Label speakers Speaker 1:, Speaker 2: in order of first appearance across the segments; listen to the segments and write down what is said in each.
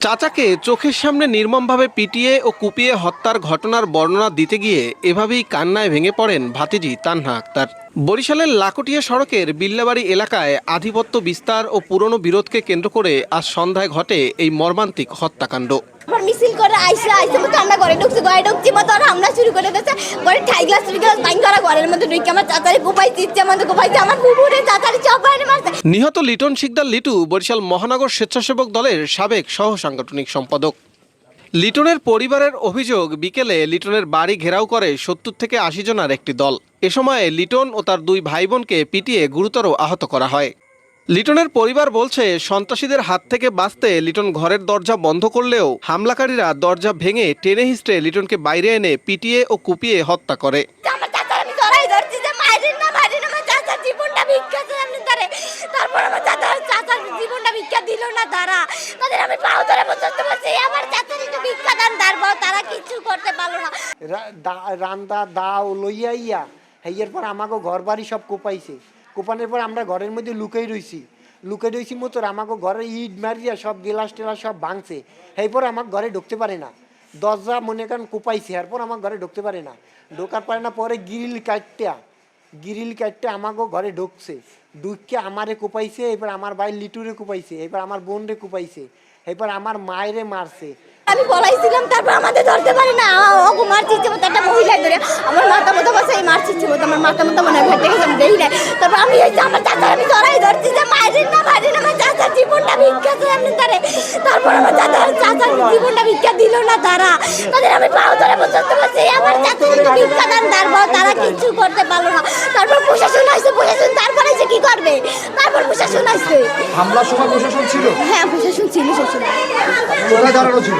Speaker 1: চাচাকে চোখের সামনে নির্মমভাবে পিটিয়ে ও কুপিয়ে হত্যার ঘটনার বর্ণনা দিতে গিয়ে এভাবেই কান্নায় ভেঙে পড়েন ভাতিজি তান্না আক্তার। বরিশালের লাকটিয়া সড়কের বিল্লাবাড়ি এলাকায় আধিপত্য বিস্তার ও পুরনো বিরোধকে কেন্দ্র করে আজ সন্ধ্যায় ঘটে এই মর্মান্তিক হত্যাকাণ্ড।
Speaker 2: মিছিল করে আইসা আইসা ঘরে ঢুকছি ঘরে ঢুকছি মতো ওরা হামলা শুরু করে দিয়েছে। ঘরে ঠাই গ্লাস শুরু করে বাইন করা ঘরের মধ্যে ঢুকে আমার চাচারে কোপাইছে, ইচ্ছে মতো কোপাইছে, আমার কুকুরে চাচারে চপারে মারছে।
Speaker 1: নিহত লিটন শিকদার লিটু, বরিশাল মহানগর স্বেচ্ছাসেবক দলের সাবেক সহ সাংগঠনিক সম্পাদক। লিটনের পরিবারের অভিযোগ, বিকেলে লিটনের বাড়ি ঘেরাও করে সত্তর থেকে আশি জনের একটি দল। এ সময়ে লিটন ও তার দুই ভাই বোনকে পিটিয়ে গুরুতর আহত করা হয়। লিটনের পরিবার বলছে সন্ত্রাসীদের হাত থেকে বাঁচতে লিটন ঘরের দরজা বন্ধ করলেও হামলাকারীরা দরজা ভেঙে টেনে হিস্টে লিটনকে বাইরে এনে পিটিয়ে ও কুপিয়ে হত্যা করে।
Speaker 2: আমার চাচার আমি ধরাই ধরছি যে মায়ের না মায়ের আমার চাচার জীবনটা ভিক্ষা ছিল আমি তারে তারপর আমার চাচার চাচার জীবনটা ভিক্ষা দিল না তারা। তাদের আমি পাও ধরে বুঝতে পারছি আমার চাচার একটু ভিক্ষা দান তারপর তারা কিছু করতে পারল না।
Speaker 3: রান্দা দাও লইয়া ইয়া আমাকে ঘর বাড়ি সব কোপাইছে। কোপানোর পর আমরা ঘরের মধ্যে লুকাই রইছি। লুকাই রইছি মতো আমাকে ঘরে ইট মারিয়া সব গিলাস টেলাস সব ভাঙছে। এরপর আমার ঘরে ঢুকতে পারে না। দরজা মনে করেন কোপাইছে, এরপর আমার ঘরে ঢুকতে পারে না। ঢোকার পারে না পরে গিরিল কাটটা, গিরিল কাটতে আমাকে ঘরে ঢুকছে। ঢুককে আমারে কোপাইছে এবার আমার ভাই লিটুরে কোপাইছে এবার আমার বোনরে কোপাইছে। এবার আমার মায়েরে মারছে।
Speaker 2: আমি পলাইছিলাম তারপর আমাদের ধরতে পারি না। ওকে মারছি ইচ্ছে মতো একটা মহিলা ধরে। আমার মাথা মতো বসে, এই মারছি ইচ্ছে মতো। আমার মাথা মতো মনে ঘাটে গেছে আমি দেখি না তারপর আমি এই যে আমার চাচা আমি ধরাই ভিক্ষা তারে তারপর আমার চাচার চাচার জীবনটা ভিক্ষা দিল না তারা। তাদের আমি পাও ধরে আমার একটু ভিক্ষা দান তারপর তারা কিছু করতে পারল না। তারপর প্রশাসন আসছে প্রশাসন তারপর কি করবে? তারপর প্রশাসন আসছে।
Speaker 4: হামলার সময় প্রশাসন ছিল?
Speaker 2: হ্যাঁ প্রশাসন ছিল শ্বশুর
Speaker 4: কোথায় দাঁড়ানো ছিল?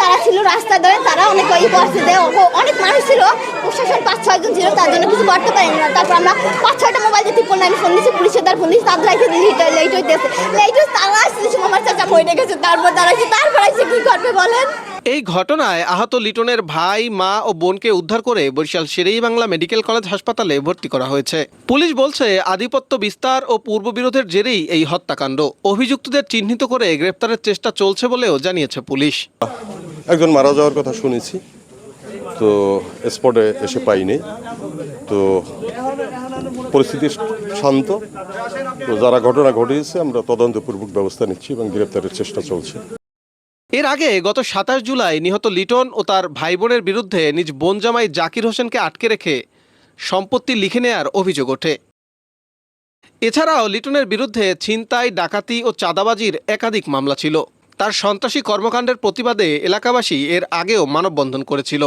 Speaker 2: তারা ছিল রাস্তা ধরে তারা অনেক ওই করছে অনেক মানুষ ছিল। প্রশাসন পাঁচ ছয় জন ছিল তার জন্য কিছু করতে পারেনি না। তারপর আমরা পাঁচ ছয়টা মোবাইল দিয়ে টিপল আমি ফোন দিয়েছি পুলিশের তার ফোন দিয়েছি তাদের লেট হইতেছে। আসছে গেছে তারপর দাঁড়াইছে তারপর এসে কি করবে বলেন?
Speaker 1: এই ঘটনায় আহত লিটনের ভাই মা ও বোনকে উদ্ধার করে বরিশাল শেরেই বাংলা মেডিকেল কলেজ হাসপাতালে ভর্তি করা হয়েছে। পুলিশ বলছে আধিপত্য বিস্তার ও পূর্ববিরোধের জেরেই এই হত্যাকাণ্ড। অভিযুক্তদের চিহ্নিত করে গ্রেপ্তারের চেষ্টা চলছে বলেও জানিয়েছে পুলিশ।
Speaker 5: একজন মারা যাওয়ার কথা শুনেছি। তো স্পটে এসে পাইনি। তো পরিস্থিতি শান্ত। তো যারা ঘটনা ঘটিয়েছে, আমরা তদন্তপূর্বক ব্যবস্থা নিচ্ছি এবং গ্রেপ্তারের চেষ্টা চলছে।
Speaker 1: এর আগে গত সাতাশ জুলাই নিহত লিটন ও তার ভাই বোনের বিরুদ্ধে নিজ বোন জামাই জাকির হোসেনকে আটকে রেখে সম্পত্তি লিখে নেয়ার অভিযোগ ওঠে। এছাড়াও লিটনের বিরুদ্ধে ছিনতাই, ডাকাতি ও চাঁদাবাজির একাধিক মামলা ছিল। তার সন্ত্রাসী কর্মকাণ্ডের প্রতিবাদে এলাকাবাসী এর আগেও মানববন্ধন করেছিল।